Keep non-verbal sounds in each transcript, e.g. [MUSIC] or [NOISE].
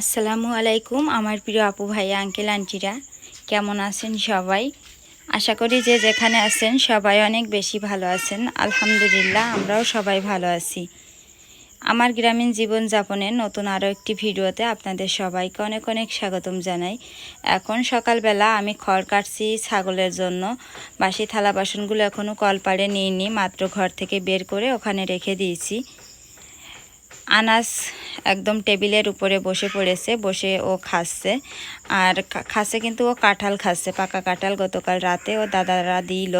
আসসালামু আলাইকুম, আমার প্রিয় আপু ভাই আঙ্কেল, আন্টিরা। কেমন আছেন সবাই? আশা করি যে যেখানে আছেন সবাই অনেক বেশি ভালো আছেন। আলহামদুলিল্লাহ, আমরাও সবাই ভালো আছি। আমার গ্রামীণ জীবনযাপনের নতুন আরও একটি ভিডিওতে আপনাদের সবাইকে অনেক অনেক স্বাগতম জানাই। এখন সকালবেলা আমি খড় কাটছি ছাগলের জন্য। বাসি থালা বাসনগুলো এখনও কল কলপাড়ে নিইনি, মাত্র ঘর থেকে বের করে ওখানে রেখে দিয়েছি। আনাস একদম টেবিলের উপরে বসে পড়েছে, বসে ও খাচ্ছে। আর খাসে কিন্তু ও কাঁঠাল খাচ্ছে, পাকা কাঁঠাল গতকাল রাতে ও দাদারা দিল।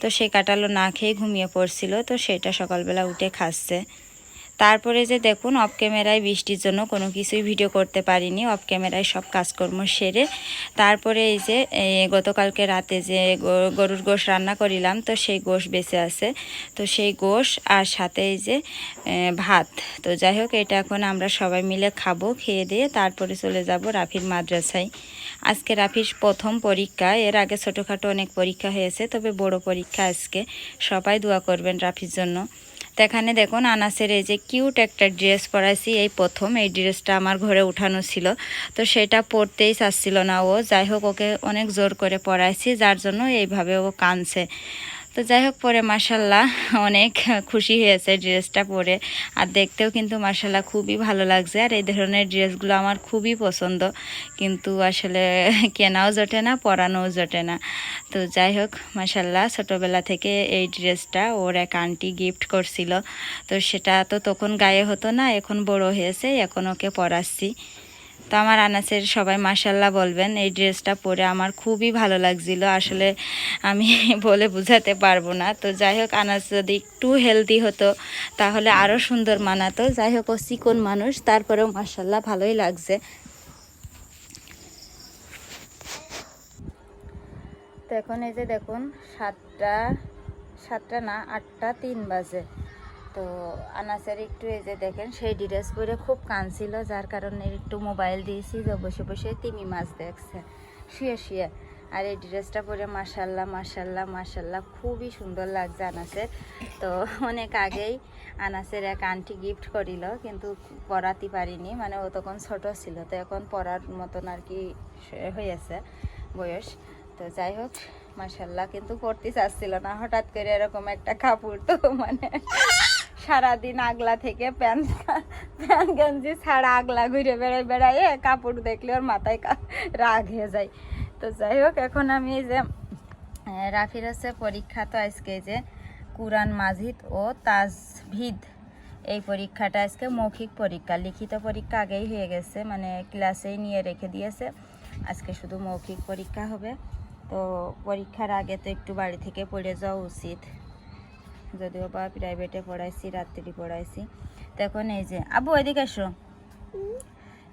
তো সেই কাঁঠালও না খেয়ে ঘুমিয়ে পড়ছিল, তো সেটা সকালবেলা উঠে খাচ্ছে। তারপরে যে দেখুন অফ ক্যামেরায় বৃষ্টির জন্য কোনো কিছুই ভিডিও করতে পারিনি। অফ ক্যামেরায় সব কাজকর্ম সেরে তারপরে এই যে গতকালকে রাতে যে গরুর গোশ রান্না করিলাম, তো সেই গোশ বেঁচে আছে। তো সেই গোশ আর সাথে এই যে ভাত। তো যাই হোক, এটা এখন আমরা সবাই মিলে খাব, খেয়ে দিয়ে তারপরে চলে যাব রাফির মাদ্রাসায়। আজকে রাফির প্রথম পরীক্ষা, এর আগে ছোটোখাটো অনেক পরীক্ষা হয়েছে, তবে বড় পরীক্ষা আজকে। সবাই দোয়া করবেন রাফির জন্য। তো এখানে দেখুন আনাসের এই যে কিউট একটা ড্রেস পরাইছি, এই প্রথম। এই ড্রেসটা আমার ঘরে উঠানো ছিল। তো সেটা পরতেই চাচ্ছিল না ও। যাই হোক, ওকে অনেক জোর করে পরাইছি, যার জন্য এইভাবে ও কাঁদছে। তো যাই হোক, পরে মাসাল্লাহ অনেক খুশি হয়েছে ড্রেসটা পরে। আর দেখতেও কিন্তু মাসাল্লাহ খুবই ভালো লাগছে। আর এই ধরনের ড্রেসগুলো আমার খুবই পছন্দ। কিন্তু আসলে কেনাও জোটে না, পরানোও জোটে না। তো যাই হোক মাসাল্লাহ ছোটোবেলা থেকে এই ড্রেসটা ওর এক আন্টি গিফট করছিল। তো সেটা তো তখন গায়ে হতো না, এখন বড় হয়েছে, এখন ওকে পরাচ্ছি। তো আমার আনাসের সবাই মাসাল্লাহ বলবেন, এই ড্রেসটা পরে আমার খুবই ভালো লাগছিল। আসলে আমি [LAUGHS] বলে বোঝাতে পারব না। তো যাই হোক, আনাস যদি একটু হেলদি হতো, তাহলে আরও সুন্দর মানাতো। যাই হোক, ও চিকন মানুষ, তারপরেও মাসাল্লাহ ভালোই লাগছে। তো এখন এই যে দেখুন, সাতটা সাতটা না, আটটা তিন বাজে। তো আনাসের একটু এই যে দেখেন, সেই ড্রেস পরে খুব কাঁদছিল যার কারণে একটু মোবাইল দিয়েছি, যে বসে বসে তিমি মাছ দেখছে। শুয়ে শুয়ে। আর এই ড্রেসটা পরে মাসাল্লাহ মাসাল্লাহ মাসাল্লাহ খুবই সুন্দর লাগছে আনাসের। তো অনেক আগেই আনাসের এক আন্টি গিফট করিল, কিন্তু পরাতে পারিনি মানে ও তখন ছোট ছিল, তো এখন পরার মতন আর কি হয়েছে বয়স। তো যাই হোক মাসাল্লাহ কিন্তু পড়তে চাচ্ছিল না, হঠাৎ করে এরকম একটা কাপড়, তো মানে সারাদিন আগলা থেকে প্যান্ট প্যান্ট গেঞ্জি ছাড়া আগলা ঘুরে বেড়াই বেড়াই কাপড় দেখলে ওর মাথায় রাগ হয়ে যায়। তো যাই হোক, এখন আমি যে রাফির আছে পরীক্ষা, তো আজকে যে কুরআন মাজিদ ও তাজভিদ এই পরীক্ষাটা আজকে মৌখিক পরীক্ষা, লিখিত পরীক্ষা আগেই হয়ে গেছে মানে ক্লাসেই নিয়ে রেখে দিয়েছে। আজকে শুধু মৌখিক পরীক্ষা হবে। তো পরীক্ষার আগে তো একটু বাড়ি থেকে পড়ে যাওয়া উচিত। যদিও বা প্রাইভেটে পড়াইছি রাত্রি পড়াইছি তো এখন এই যে আবু এদিকে এসো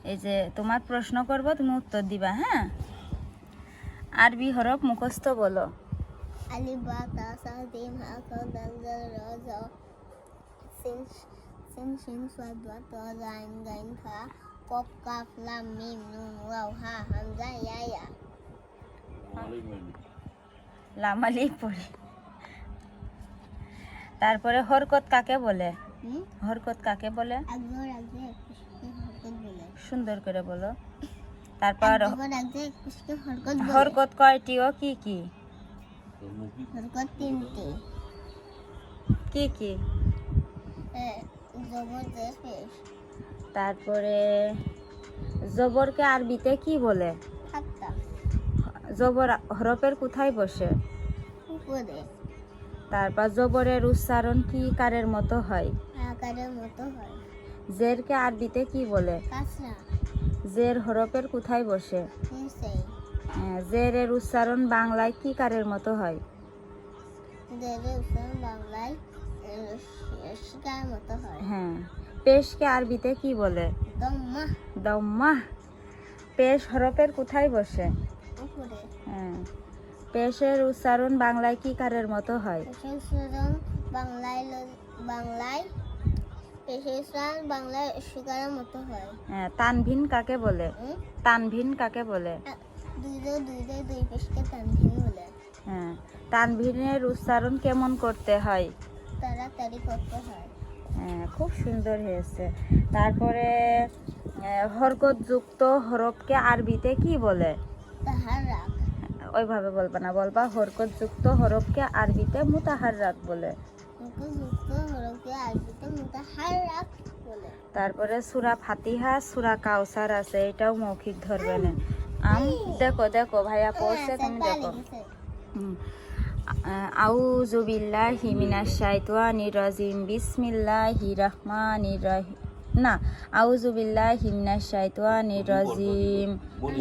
এই যে তোমার প্রশ্ন করব তুমি উত্তর দিবা হ্যাঁ আরবি হরফ মুখস্থ বলো ha ko dal dal ro zo sin sin shin swat wa to zain gain kha kop kaf lam mim nun waw ha hamza ya ya লামালি পড়ি তারপরে হরকত কাকে বলে? হরকত কাকে বলে? সুন্দর করে বলো। তারপর হরকত কয়টি ও কি কি? কি কি? তারপরে জবরকে আরবিতে কি বলে? জবর হরফের কোথায় বসে? উপরে। তারপর জবরের উচ্চারণ কি কারের মতো হয়? আকারের মতো হয়। জেরকে আরবিতে কি বলে? কাসরা। জের হরফের কোথায় বসে? হ্যাঁ, জেরের উচ্চারণ বাংলায় কি কারের মতো হয়? বাংলায় মতো হয়। হ্যাঁ পেশকে আরবিতে কি বলে? দম্মা। দম্মা। পেশ হরফের কোথায় বসে? হ্যাঁ পেশের উচ্চারণ বাংলায় কি কারের মতো হয়? সুরম বাংলায় বাংলায় পেশের বাংলায় মতো হয়। হ্যাঁ তানভিন কাকে বলে? তানভিন কাকে বলে? দুই পেশকে তানভিন বলে। হ্যাঁ তানভিনের উচ্চারণ কেমন করতে হয়? তাড়াতাড়ি করতে হয়। হ্যাঁ খুব সুন্দর হয়েছে। তারপরে হরকত যুক্ত হরফকে আরবিতে কি বলে? তাহারাক ওইভাবে বলবা না। বলবা হরকত যুক্ত হরফকে আরবিতে মুতাহাররাক বলে। তারপরে সুরা ফাতিহা সুরা কাউসার আছে এটাও মৌখিক ধরবে না। আম দেখো দেখো ভাইয়া পড়ছে তুমি দেখো। আউযু বিল্লাহি মিনাশ শাইতানির রাজিম বিসমিল্লাহির রহমানির রহিম না আউযু বিল্লাহি মিনাশ শাইতানির রাজিম।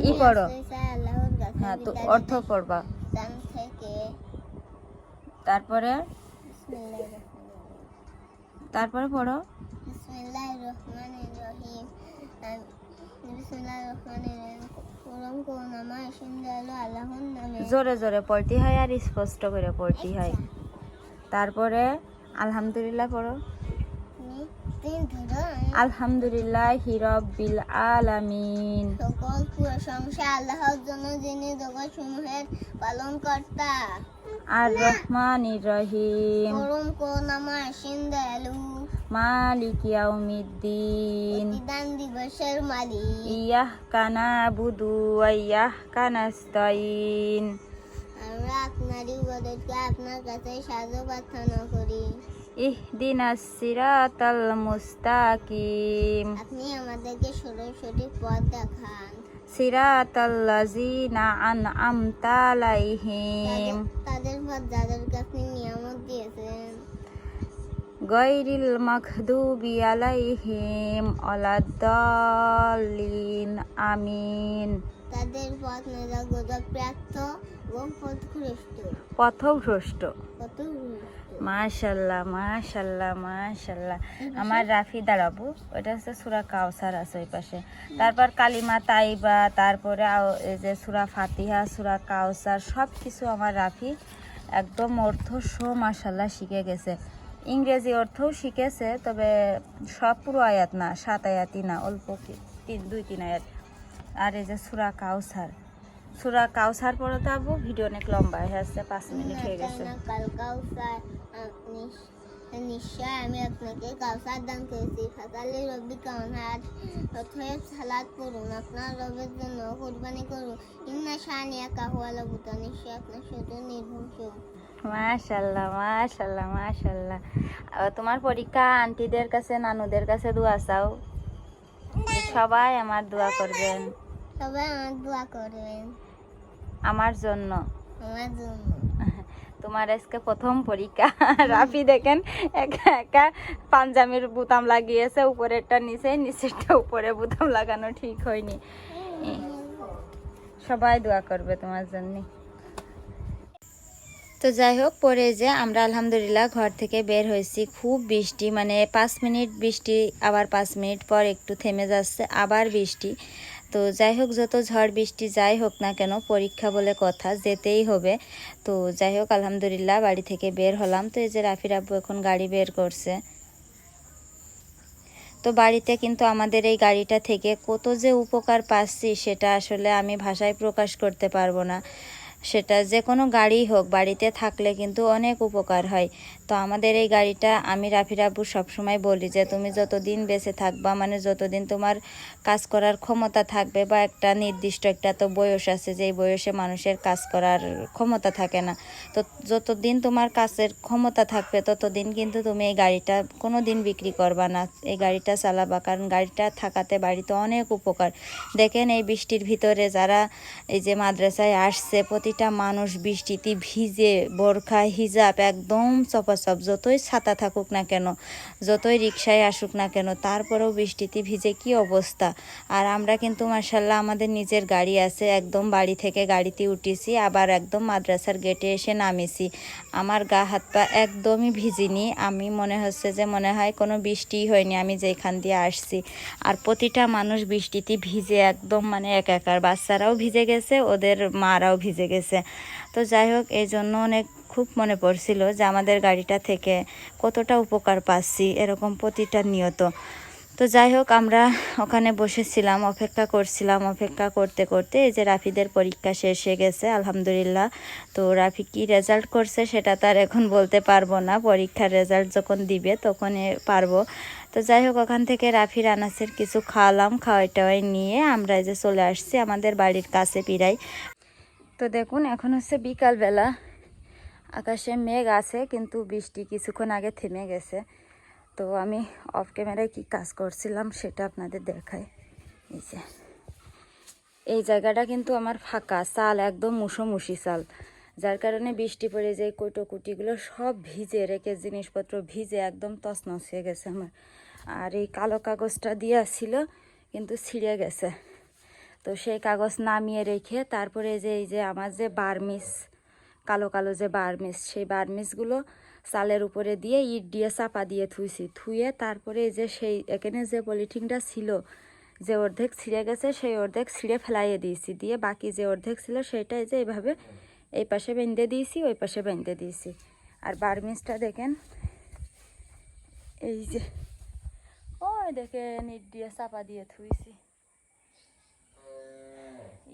ই পড়ো। হ্যাঁ তো অর্থ পড়বা তারপরে? তারপরে পড়ো। জোরে জোরে পড়তে হয় আর স্পষ্ট করে পড়তে হয়। তারপরে আলহামদুলিল্লাহ পড়ো। আলহামদুলিল্লাহ। হিরব্বিল আলামিন। সকল প্রশংসা আল্লাহর জন্য যিনি জগৎসমূহের পালন কর্তা আর রহমানির রহিম। পরম করুণাময় সিন্দালু। মালিক ইয়াউমিদ্দিন। প্রতিদান দিবসের মালিক। ইয়াহ কানা বুদু ইয়াহ কানাস্তাইন আমরা আপনারই ইবাদতকে আপনার কাছে সাহায্য প্রার্থনা করি। ইহদিনাস সিরাতাল মুস্তাকিম। আপনি আমাদেরকে সঠিক পথ দেখান। সিরাতাল্লাযিনা আনআমতা আলাইহিম। তাদের- পথ যাদেরকে আপনি নিয়ামত দিয়েছেন। গৈরিল মাখদুবি আলাইহিম ওয়ালাদ্দাল্লিন আমিন। তাদের পথ নেতা গজব প্রাপ্ত এবং পথগ্রস্ত পথভ্রষ্ট। পথগ্রস্ত মাশাল্লাহ মাশাল্লাহ মাশাল্লাহ। আমার রাফি দাঁড়াবো ওটা হচ্ছে সুরা কাউসার আছে ওই পাশে। তারপর কালিমা তাইবা, তারপরে এই যে সুরা ফাতিহা, সুরা কাউসার সব কিছু আমার রাফি একদম অর্থ সো মাশাল্লাহ শিখে গেছে। ইংরেজি অর্থও শিখেছে, তবে সব পুরো আয়াত না, সাত আয়াতই না, অল্প তিন, দুই, তিন আয়াত। আর এই যে সুরা কাউসার সুরা কাউসার পরে তো আবু ভিডিও অনেক লম্বা হয়ে আসছে পাঁচ মিনিট হয়ে গেছে। নিশ্চয় আমি আপনাকে কাউসার দান করেছি। সালাদ পড়ুন আপনার রবের জন্য কোরবানি করুন। ইন্না শানিয়া কাহুয়ালা বুতা নিশ্চয় আপনার শুধু নির্ভংস মাশাল্লাহ মাশাল্লাহ মাশাল্লাহ আহ, তোমার পরীক্ষা আন্টিদের কাছে নানুদের কাছে দোয়া চাও? সবাই আমার দোয়া করবেন। সবাই আমার দোয়া করবেন। আমার জন্য। আমার জন্য। [LAUGHS] তোমার আজকে প্রথম পরীক্ষা। [LAUGHS] রাফি দেখেন একা একা পাঞ্জাবির বোতাম লাগিয়েছে উপরেরটা নিচে নিচেরটা উপরে বোতাম লাগানো ঠিক হয়নি। সবাই দোয়া করবে তোমার জন্য। তো যাই হোক পরে যে আমরা আলহামদুলিল্লাহ ঘর থেকে বের হয়েছি খুব বৃষ্টি মানে পাঁচ মিনিট বৃষ্টি আবার পাঁচ মিনিট পর একটু থেমে যাচ্ছে আবার বৃষ্টি। তো যাই হোক, যত ঝড় বৃষ্টি যাই হোক না কেন, পরীক্ষা বলে কথা, যেতেই হবে। তো যাই হোক, আলহামদুলিল্লাহ বাড়ি থেকে বের হলাম। তো এই যে রাফির আব্বু এখন গাড়ি বের করছে। তো বাড়িতে কিন্তু আমাদের এই গাড়িটা থেকে কত যে উপকার পাচ্ছি, সেটা আসলে আমি ভাষায় প্রকাশ করতে পারব না। সেটা যে কোনো গাড়ি হোক, বাড়িতে থাকলে কিন্তু অনেক উপকার হয়। তো আমাদের এই গাড়িটা আমি রাফির আব্বু সবসময় বলি যে, তুমি যতদিন বেঁচে থাকবা মানে যতদিন তোমার কাজ করার ক্ষমতা থাকবে বা একটা নির্দিষ্ট একটা তো বয়স আছে যে বয়সে মানুষের কাজ করার ক্ষমতা থাকে না, তো যতদিন তোমার কাজের ক্ষমতা থাকবে, ততদিন কিন্তু তুমি এই গাড়িটা কোনো দিন বিক্রি করবা না। এই গাড়িটা চালাবা, কারণ গাড়িটা থাকাতে বাড়িতে অনেক উপকার। দেখেন এই বৃষ্টির ভিতরে যারা এই যে মাদ্রাসায় আসছে, প্রতিটা মানুষ বৃষ্টিতে ভিজে, বোরখা, হিজাব একদম চপাচপ যতই ছাতা থাকুক না কেন, যতই রিক্সায় আসুক না কেন, তারপরেও বৃষ্টিতে ভিজে কি অবস্থা? আর আমরা কিন্তু মার্শাল্লাহ আমাদের নিজের গাড়ি আছে, একদম বাড়ি থেকে গাড়িতে উঠেছি, আবার একদম মাদ্রাসার গেটে এসে নামেছি। আমার গা হাত পা একদমই ভিজিনি, আমি মনে হচ্ছে যে মনে হয় কোনো বৃষ্টিই হয়নি, আমি যেখান দিয়ে আসছি। আর প্রতিটা মানুষ বৃষ্টিতে ভিজে একদম মানে এক একার বাচ্চারাও ভিজে গেছে, ওদের মারাও ভিজে গেছে। তো যাই হোক এই জন্য অনেক খুব মনে পড়ছিল যে আমাদের গাড়িটা থেকে কতটা উপকার পাচ্ছি, এরকম প্রতিটা নিয়ত। তো যাই হোক, আমরা ওখানে বসেছিলাম, অপেক্ষা করছিলাম, অপেক্ষা করতে করতে এই যে রাফিদের পরীক্ষা শেষ হয়ে গেছে, আলহামদুলিল্লাহ। তো রাফি কি রেজাল্ট করছে সেটা তার এখন বলতে পারব না, পরীক্ষার রেজাল্ট যখন দিবে তখন পারব। তো যাই হোক, ওখান থেকে রাফির আনাসের কিছু খাওয়ালাম, খাওয়াই টাওয়াই নিয়ে আমরা এই যে চলে আসছি আমাদের বাড়ির কাছে পিরাই তো দেখুন, এখন হচ্ছে বিকালবেলা। আকাশে মেঘ আছে, কিন্তু বৃষ্টি কিছুক্ষণ আগে থেমে গেছে। তো আমি অফ ক্যামেরায় কি কাজ করছিলাম সেটা আপনাদের দেখাই। এই যে। এই জায়গাটা কিন্তু আমার ফাঁকা চাল একদম মুসোমুসি চাল যার কারণে বৃষ্টি পড়ে যে কৌটো কুটিগুলো সব ভিজে, রেখে জিনিসপত্র ভিজে একদম তছনছ হয়ে গেছে আমার। আর এই কালো কাগজটা দিয়া ছিল, কিন্তু ছিঁড়ে গেছে। তো সেই কাগজ নামিয়ে রেখে, তারপরে যে এই যে আমার যে বার্মিস কালো কালো যে বার্মিস সেই বার্মিসগুলো চালের উপরে দিয়ে ইট দিয়ে চাপা দিয়ে থুইছি। থুয়ে তারপরে এই যে সেই, এখানে যে পলিথিনটা ছিল, যে অর্ধেক ছিঁড়ে গেছে, সেই অর্ধেক ছিঁড়ে ফেলাইয়ে দিয়েছি। দিয়ে বাকি যে অর্ধেক ছিল সেটা এই যে এইভাবে এই পাশে বেঁধে দিয়েছি, ওই পাশে বেঁধে দিয়েছি। আর বার্মিসটা দেখেন, এই যে, ওই দেখেন ইট দিয়ে চাপা দিয়ে থুইছি।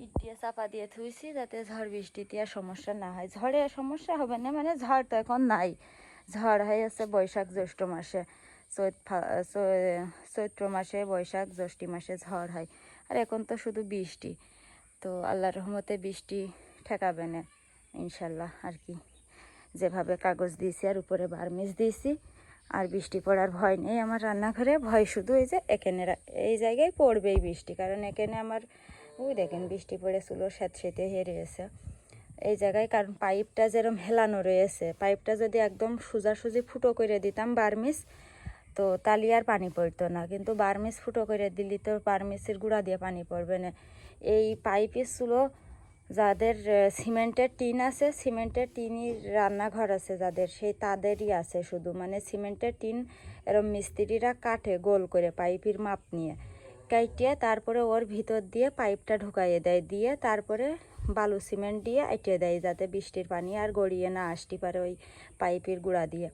ইট দিয়ে চাপা দিয়ে থুইছি যাতে ঝড় বৃষ্টিতে আর সমস্যা না হয়। ঝড়ে সমস্যা হবে না মানে ঝড় তো এখন নাই। ঝড় হয় আছে বৈশাখ জ্যৈষ্ঠ মাসে। চৈত চৈত্র মাসে বৈশাখ জ্যৈষ্ঠ মাসে ঝড় হয়। আর এখন তো শুধু বৃষ্টি। তো আল্লাহর রহমতে বৃষ্টি ঠেকাবে না ইনশাল্লাহ আর কি, যেভাবে কাগজ দিয়েছি আর উপরে বার্মিস দিয়েছি। আর বৃষ্টি পড়ার ভয় নেই আমার রান্নাঘরে। ভয় শুধু এই যে এখানে এই জায়গায় পড়বেই বৃষ্টি। কারণ এখানে আমার ওই দেখেন বৃষ্টি পড়ে চুলো স্যাঁত সেতে হেরিয়েছে এই জায়গায় কারণ পাইপটা যেরকম হেলানো রয়েছে, পাইপটা যদি একদম সোজাসুজি ফুটো করে দিতাম বার্মিস তো তালি আর পানি পড়তো না। কিন্তু বার্মিস ফুটো করে দিলি তো বার্মিসের গুঁড়া দিয়ে পানি পড়বে না। এই পাইপের চুলো যাদের সিমেন্টের টিন আছে, সিমেন্টের টিনই রান্নাঘর আছে যাদের, সেই তাদেরই আছে শুধু। মানে সিমেন্টের টিন এরম মিস্ত্রিরা কাটে গোল করে পাইপের মাপ নিয়ে। কাইটিয়ে তারপরে ওর ভিতর দিয়ে পাইপটা ঢুকাইয়ে দেয়, দিয়ে তারপরে বালু সিমেন্ট দিয়ে আইটিয়ে দেয় যাতে বৃষ্টির পানি আর গড়িয়ে না আসতে পারে ওই পাইপের গুঁড়া দিয়ে।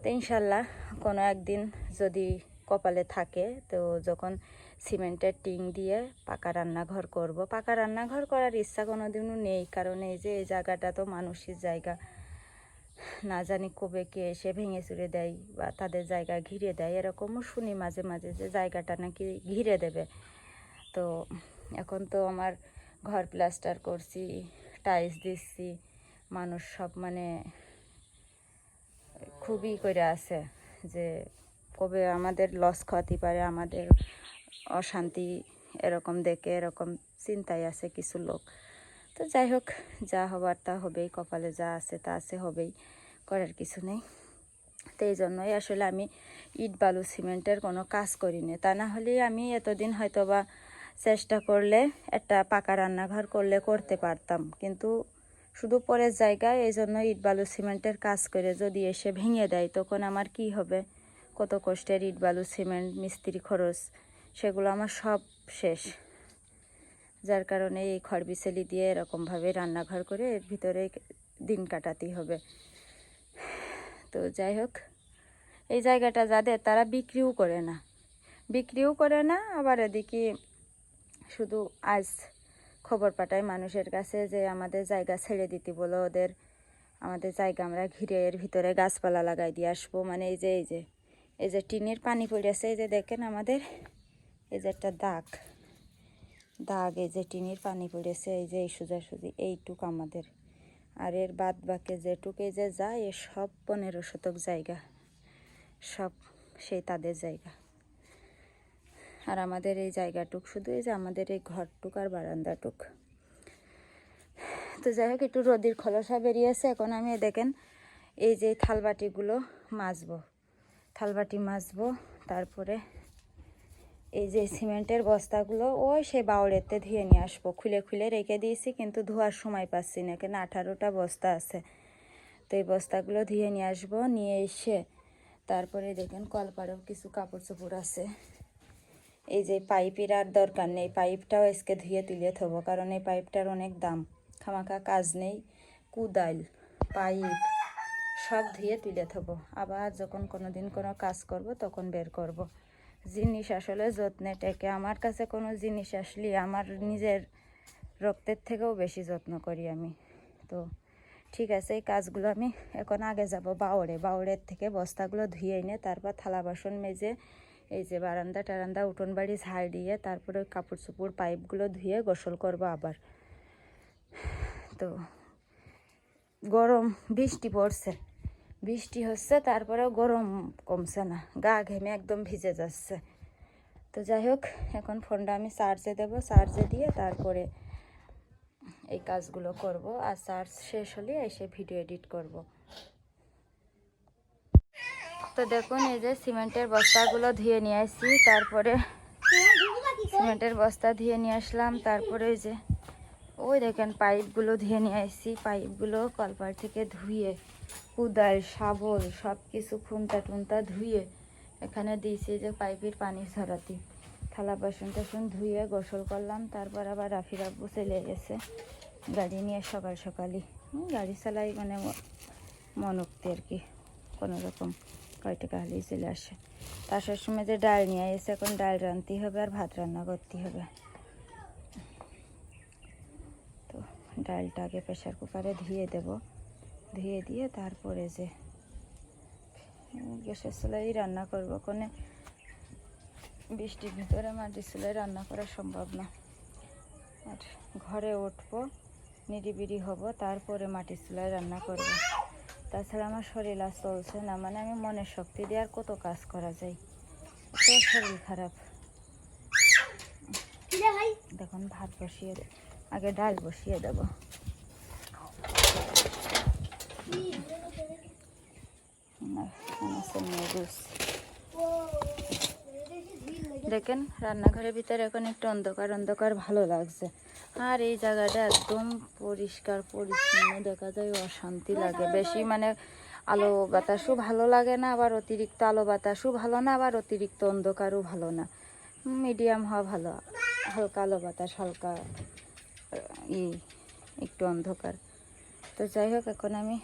তো ইনশাল্লাহ কোনো একদিন যদি কপালে থাকে, তো যখন সিমেন্টের টিং দিয়ে পাকা রান্নাঘর করব। পাকা রান্নাঘর করার ইচ্ছা কোনো দিনও নেই, কারণ এই যে এই জায়গাটা তো মানুষের জায়গা। না জানি কবে কে এসে ভেঙে চুরে দেয় বা তাদের জায়গা ঘিরে দেয়, এরকমও শুনি মাঝে মাঝে যে জায়গাটা নাকি ঘিরে দেবে। তো এখন তো আমার ঘর প্লাস্টার করছি টাইলস দিচ্ছি, মানুষ সব মানে খুবই করে আছে যে কবে আমাদের লস খাওয়াতে পারে, আমাদের অশান্তি এরকম দেখে এরকম চিন্তায় আছে কিছু লোক। তো যাই হোক, যা হবার তা হবেই, কপালে যা আছে তা আছে, হবেই, করার কিছু নেই। তো এই জন্যই আসলে আমি ইট, বালু, সিমেন্টের কোনো কাজ করিনি। তা না হলে আমি এতদিন হয়তো বা চেষ্টা করলে, একটা পাকা রান্নাঘর করলে করতে পারতাম। কিন্তু শুধু পরের জায়গায় এই জন্য ইট, বালু, সিমেন্টের কাজ করে যদি এসে ভেঙে দেয়, তখন আমার কি হবে? কত কষ্টের ইট, বালু, সিমেন্ট, মিস্ত্রি খরচ, সেগুলো আমার সব শেষ। যার কারণে এই খড় বিছেলি দিয়ে এরকমভাবে রান্নাঘর করে এর ভিতরে দিন কাটাতেই হবে। তো যাই হোক, এই জায়গাটা যাদের তারা বিক্রিও করে না। বিক্রিও করে না, আবার এদিকে শুধু আজ খবর পাঠায় মানুষের কাছে যে আমাদের জায়গা ছেড়ে দিতে বলো ওদের, আমাদের জায়গা আমরা ঘিরে এর ভিতরে গাছপালা লাগাই দিয়ে আসব। মানে এই যে এই যে এই যে টিনের পানি পড়েছে, এই যে দেখেন আমাদের, এই যে একটা দাগ। দাগ এই যে টিনের পানি পড়েছে, এই যে এই সোজাসুজি, এইটুক আমাদের। আর এর বাদ বাকি যেটুকু যে যায়, এ সব পনেরো শতক জায়গা। সব সেই তাদের জায়গা। আর আমাদের এই জায়গাটুক, শুধু এই যে আমাদের এই ঘরটুক আর বারান্দাটুক। তো যাই হোক, একটু রোদির খলসা বেরিয়েছে। এখন আমি দেখেন, এই যে থালবাটিগুলো মাজবো। থালবাটি মাজবো, তারপরে এই যে সিমেন্টের বস্তাগুলো, ওই সে বাউড়েতে ধুয়ে নিয়ে আসব। খুলে খুলে রেখে দিয়েছি, কিন্তু ধোয়ার সময় পাচ্ছি না, কেন আঠারোটা বস্তা আছে। তো এই বস্তাগুলো ধুয়ে নিয়ে আসব, নিয়ে এসে তারপরে দেখেন কলপাড়েও কিছু কাপড় চোপড় আছে। এই যে পাইপের আর দরকার নেই, পাইপটাও আজকে ধুয়ে তুলে থবো, কারণ এই পাইপটার অনেক দাম। খামাখা কাজ নেই, কুদাইল, পাইপ, সব ধুয়ে তুলে থবো। আবার যখন কোনো দিন কোনো কাজ করব, তখন বের করব। জিনিস আসলে যত্নে টেকে। আমার কাছে কোনো জিনিস আসলে আমার নিজের রক্তের থেকেও বেশি যত্ন করি আমি। তো ঠিক আছে, এই কাজগুলো আমি এখন আগে যাব বাউড়ে বাউড়ের থেকে বস্তাগুলো ধুয়ে এনে তারপর থালা বাসন মেজে এই যে বারান্দা টারান্দা, উঠোন বাড়ি ঝাড় দিয়ে তারপরে ওই কাপড় চুপড় পাইপগুলো ধুয়ে গোসল করব আবার। তো গরম, বৃষ্টি পড়ছে। বৃষ্টি হচ্ছে, তারপরেও গরম কমছে না। গা ঘেমে একদম ভিজে যাচ্ছে। তো যাই হোক, এখন ফোনটা আমি চার্জে দেবো। চার্জে দিয়ে তারপরে এই কাজগুলো করব। আর চার্জ শেষ হলে এসে ভিডিও এডিট করব। তো দেখুন, এই যে সিমেন্টের বস্তাগুলো ধুয়ে নিয়ে আসছি। তারপরে সিমেন্টের বস্তা ধুয়ে নিয়ে আসলাম। তারপরে ওই যে, ওই দেখেন পাইপগুলো ধুয়ে নিয়ে আসছি। পাইপগুলো কলপার থেকে ধুয়ে কুদাল, শাবল সব কিছু খুন্তা টুন্তা ধুয়ে এখানে দিয়েছি যে পাইপের পানি ছড়াতে থালা বাসন টাসন ধুয়ে গোসল করলাম, তারপর আবার রাফি রাব্বু চলে গেছে গাড়ি নিয়ে সকাল সকালই। গাড়ি চালাই মানে মনোক্তি আর কি কোনো রকম কয় টাকা চলে আসে। তার সময় যে ডাল নিয়ে এসে এখন ডাল রাঁধতে হবে আর ভাত রান্না করতে হবে। তো ডালটা আগে প্রেশার কুকারে ধুয়ে দেব। ধুয়ে দিয়ে তারপরে যে গ্যাসের চুলাই রান্না করব। কোনে বৃষ্টির ভিতরে মাটির চুলাই রান্না করা সম্ভব না। আর ঘরে উঠবো নিরিবিরি হব তারপরে মাটির চুলায় রান্না করব। তাছাড়া আমার শরীর আর চলছে না মানে আমি মনের শক্তি দিয়ে আর কত কাজ করা যায়? তো শরীর খারাপ। দেখুন ভাত বসিয়ে দে আগে ডাল বসিয়ে দেব। দেখেন রান্নাঘরের ভিতরে এখন একটু অন্ধকার অন্ধকার ভালো লাগছে। আর এই জায়গাটা একদম পরিষ্কার, পরিচ্ছন্ন, দেখা যায় অশান্তি লাগে। বেশি মানে আলো বাতাসও ভালো লাগে না, আবার অতিরিক্ত আলো বাতাসও ভালো না, আবার অতিরিক্ত অন্ধকারও ভালো না। মিডিয়াম হওয়া ভালো, হালকা আলো বাতাস, হালকা ই, একটু অন্ধকার। তো যাই হোক, এখন আমি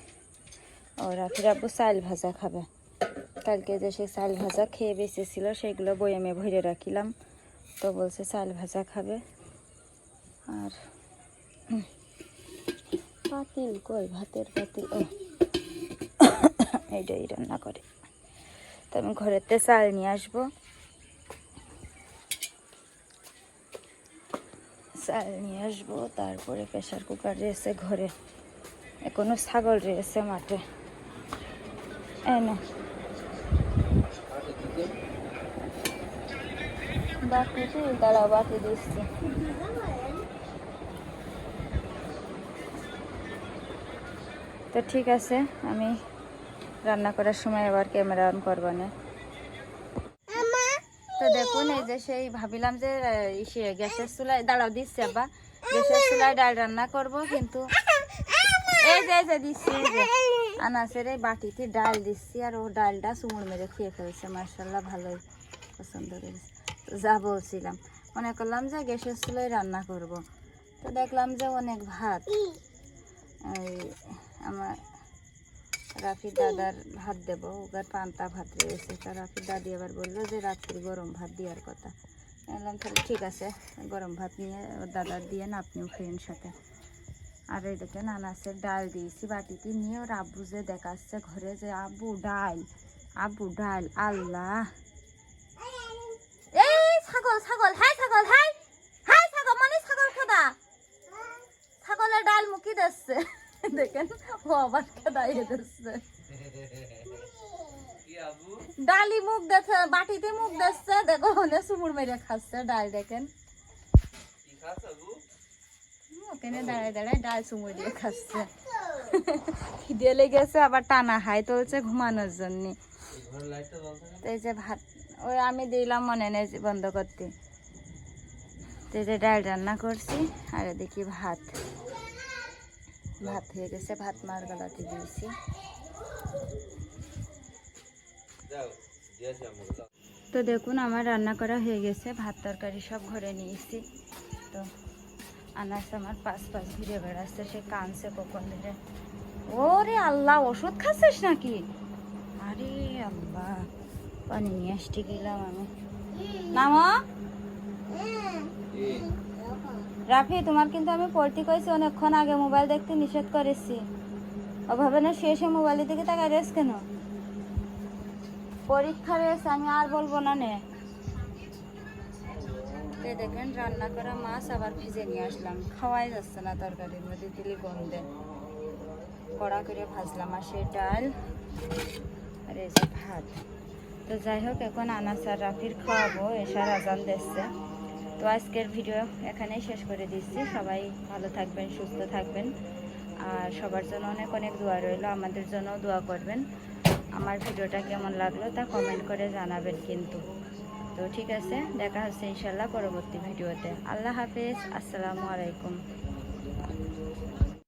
ও রাফি রাব্বু চাল ভাজা খাবে কালকে যে সে চাল ভাজা খেয়ে বেঁচেছিল সেগুলো বয়ামে ভরে রাখিলাম তো বলছে চাল ভাজা খাবে আর পাতিল কই ভাতের পাতিল ও এইটাই রান্না করে তো আমি ঘরেতে চাল নিয়ে আসব চাল নিয়ে আসব তারপরে প্রেশার কুকার রয়েছে ঘরে এখনও ছাগল রয়েছে মাঠে এনে বাকি কি দাঁড়াও বাকি দিচ্ছি। তো ঠিক আছে আমি রান্না করার সময় আবার ক্যামেরা অন করব না। তো দেখুন এই যে সেই ভাবিলাম যে ইসে গ্যাসের চুলায় দাঁড়াও দিচ্ছে আবার গ্যাসের চুলায় ডাল রান্না করব কিন্তু এই যে দিচ্ছি যে। আনাসের এই বাটিতে ডাল দিচ্ছি আর ও ডালটা চুমুর মেরে খেয়ে ফেলছে মার্শাল্লাহ ভালোই পছন্দ করেছে। যা বলছিলাম, মনে করলাম যে গ্যাসের চুলোয় রান্না করব। তো দেখলাম যে অনেক ভাত। এই আমার রাফির দাদার ভাত দেব, ওগার পান্তা ভাত রয়েছে। তা রাফির দাদি আবার বলল যে রাত্রি গরম ভাত দেওয়ার কথা। বললাম, তাহলে ঠিক আছে, গরম ভাত নিয়ে দাদার দিয়ে না আপনিও খেয়েন সাথে। আর এই দেখেন আনাসের ডাল দিয়েছি বাটিতে নিয়ে ওর আব্বু যে দেখাচ্ছে ঘরে যে আব্বু ডাল আব্বু ডাল আল্লাহ। এই ছাগল ছাগল হাই ছাগল হাই হাই ছাগল মানে ছাগল খোদা। ছাগলের ডাল মুখি দিচ্ছে। দেখেন ও আবার খেদাই দিচ্ছে। ডালি মুখ দেখে বাটিতে মুখ দিচ্ছে। দেখো ওনে সুমুর মেরে খাচ্ছে ডাল দেখেন। ওখানে দাঁড়ায় দাঁড়ায় ডাল সুমুর দিয়ে খাচ্ছে। খিদে আবার টানা হাই তুলছে ঘুমানোর জন্য। যে ভাত ওই আমি দিলাম মনে নেই বন্ধ করতে। যে ডাল রান্না করছি, আর এদিকে ভাত। ভাত হয়ে গেছে, ভাত মার গলাতে দিয়েছি। তো দেখুন, আমার রান্না করা হয়ে গেছে, ভাত তরকারি সব ঘরে নিয়েছি। তো আনাস আমার পাশ পাশ ঘুরে বেড়াচ্ছে, সে কানছে কখন ধরে ওরে আল্লাহ, ওষুধ খাচ্ছিস নাকি? আরে আল্লাহ, পানি নিয়ে আসতে গেলাম আমি। নামো রাফি, তোমার কিন্তু আমি পড়তে কইছি, অনেকক্ষণ আগে মোবাইল দেখতে নিষেধ করেছি। ওভাবে না শেষে মোবাইলের দিকে তাকাই রেস কেন? পরীক্ষা রেস আমি আর বলব না নে। তো দেখেন, রান্না করা মাছ আবার ভিজে নিয়ে আসলাম। খাওয়াই যাচ্ছে না তরকারির মধ্যে, দিলি গন্ধে। কড়া করে ভাজলাম, আর সে ডাল আর এই যে ভাত। তো যাই হোক, এখন আনাস আর রাফির খাওয়াবো, এসার আজান দিচ্ছে। তো আজকের ভিডিও এখানেই শেষ করে দিচ্ছি। সবাই ভালো থাকবেন, সুস্থ থাকবেন। আর সবার জন্য অনেক অনেক দোয়া রইল, আমাদের জন্য দোয়া করবেন। আমার ভিডিওটা কেমন লাগল তা কমেন্ট করে জানাবেন কিন্তু। তো ঠিক আছে দেখা হচ্ছে ইনশাল্লাহ পরবর্তী ভিডিওতে। আল্লাহ হাফিজ আসসালামু আলাইকুম।